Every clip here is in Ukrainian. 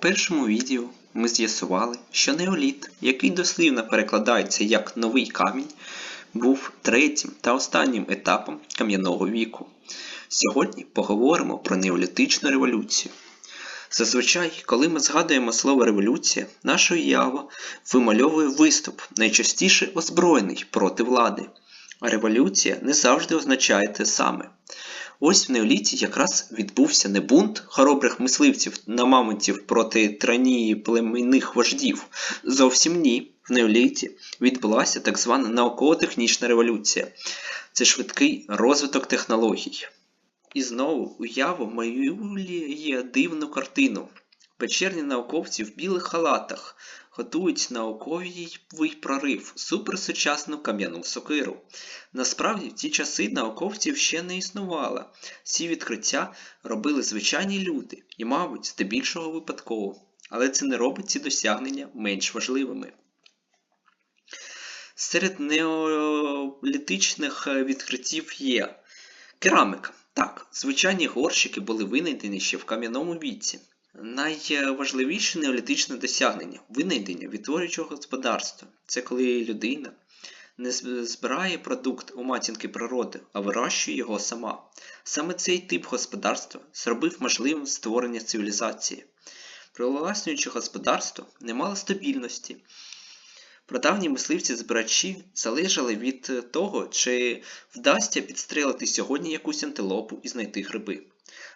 першому відео ми з'ясували, що неоліт, який дослівно перекладається як новий камінь, був третім та останнім етапом кам'яного віку. Сьогодні поговоримо про неолітичну революцію. Зазвичай, коли ми згадуємо слово революція, наша уява вимальовує виступ, найчастіше озброєний проти влади. А революція не завжди означає те саме. Ось в неоліті якраз відбувся не бунт хоробрих мисливців на мамонтів проти тиранії племінних вождів. Зовсім ні. В неоліті відбулася так звана науково-технічна революція. Це швидкий розвиток технологій. І знову уява малює дивну картину. Печерні науковці в білих халатах готують науковий прорив, суперсучасну кам'яну сокиру. Насправді, в ті часи науковців ще не існувало. Ці відкриття робили звичайні люди і, мабуть, здебільшого випадково. Але це не робить ці досягнення менш важливими. Серед неолітичних відкриттів є керамика. Так, звичайні горщики були винайдені ще в кам'яному віці. Найважливіше неолітичне досягнення винайдення відтворюючого господарства. Це коли людина не збирає продукт у матінки природи, а вирощує його сама. Саме цей тип господарства зробив можливим створення цивілізації. Привласнюючи господарство не мало стабільності. Прадавні мисливці-збирачі залежали від того, чи вдасться підстрелити сьогодні якусь антилопу і знайти гриби.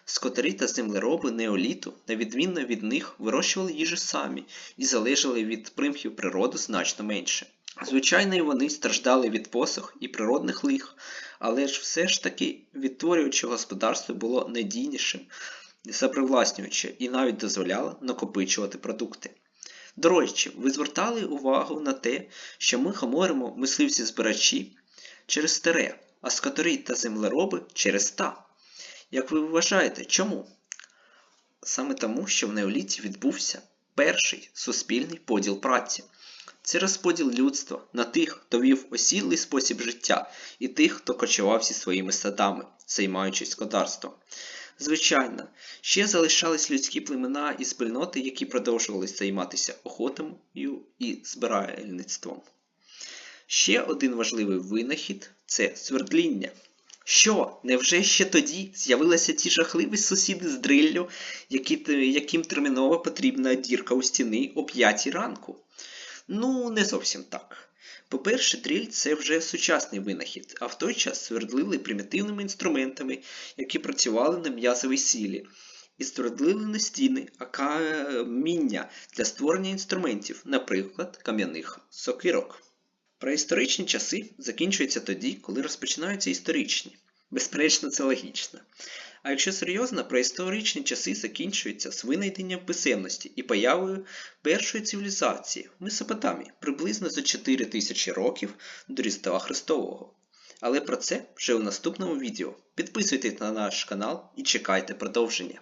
Скотарі та землероби неоліту, на відмінно від них, вирощували їжу самі і залежали від примхів природи значно менше. Звичайно, і вони страждали від посох і природних лих, але ж все ж таки відтворююче господарство було надійнішим, запривласнююче і навіть дозволяло накопичувати продукти. До речі, ви звертали увагу на те, що ми говоримо мисливці-збирачі через старе, а скотарі та землероби через та. Як ви вважаєте, чому? Саме тому, що в неоліті відбувся перший суспільний поділ праці. Це розподіл людства на тих, хто вів осілий спосіб життя, і тих, хто кочував зі своїми садами, займаючись господарством. Звичайно, ще залишались людські племена і спільноти, які продовжували займатися охотою і збиральництвом. Ще один важливий винахід це свердління. Що, невже ще тоді з'явилися ті жахливі сусіди з дриллю, які, яким терміново потрібна дірка у стіни о п'ятій ранку? Ну, не зовсім так. По-перше, дріль це вже сучасний винахід, а в той час свердлили примітивними інструментами, які працювали на м'язовій сілі, і свердлили на стіни, а каміння для створення інструментів, наприклад, кам'яних сокирок. Преісторичні часи закінчуються тоді, коли розпочинаються історичні. Безперечно, це логічно. А якщо серйозно, преісторичні часи закінчуються з винайденням писемності і появою першої цивілізації в Месопотамії приблизно за 4 тисячі років до Різдва Христового. Але про це вже у наступному відео. Підписуйтесь на наш канал і чекайте продовження.